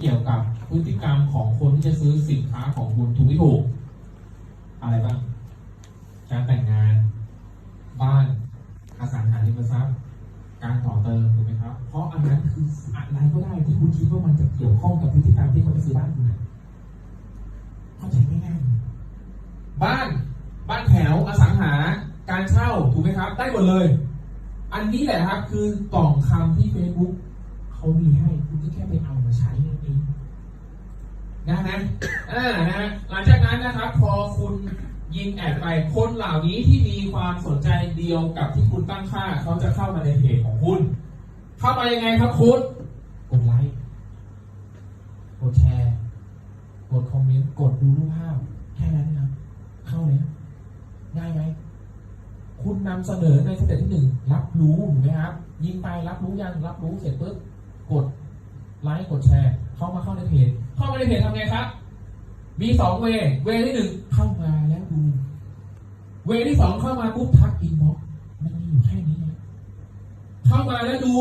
เกี่ยวกับพฤติกรรมของคนที่จะซื้อสินค้าของคุณถูกไม่ถูก อะไรบ้างการแต่งงาน บ้านอสังหาริมทรัพย์การต่อเติมถูกไหมครับ เพราะอันนั้นคืออะไรก็ได้ที่คุณคิดว่ามันจะเกี่ยวข้องกับพฤติกรรมที่เขาจะซื้อบ้านคุณเข้าใจง่ายๆบ้านบ้านแถวอสังหาการเช่าถูกไหมครับ ได้หมดเลย อันนี้แหละครับคือกล่องคำที่ Facebook เขามีให้คุณก็แค่ไปเอามาใช้ นั่นเออ่านะฮะหลังจากนั้นนะครับ พอคุณยิงแอดไปคนเหล่านี้ที่มีความสนใจเดียวกับที่คุณตั้งค่า เขาจะเข้ามาในเพจของคุณ เข้ามายังไงครับคุณกดไลค์กดแชร์กดคอมเมนต์กดดูรูปภาพแค่นั้นครับ เข้าเลยง่ายไหมคุณนำเสนอในสเต็ปที่หนึ่งรับรู้ถูกไหมครับ ยิงไปรับรู้ยังรับรู้เสร็จปุ๊บกด ไลค์กดแชร์เข้ามาเข้าในเพจเข้ามาในเพจทำไงครับ มีสองเวเวที่หนึ่งเข้ามาแล้วดู เวที่สองเข้ามาปุ๊บทักอินบ็อกซ์มันมีอยู่แค่นี้นะเข้ามาแล้วดู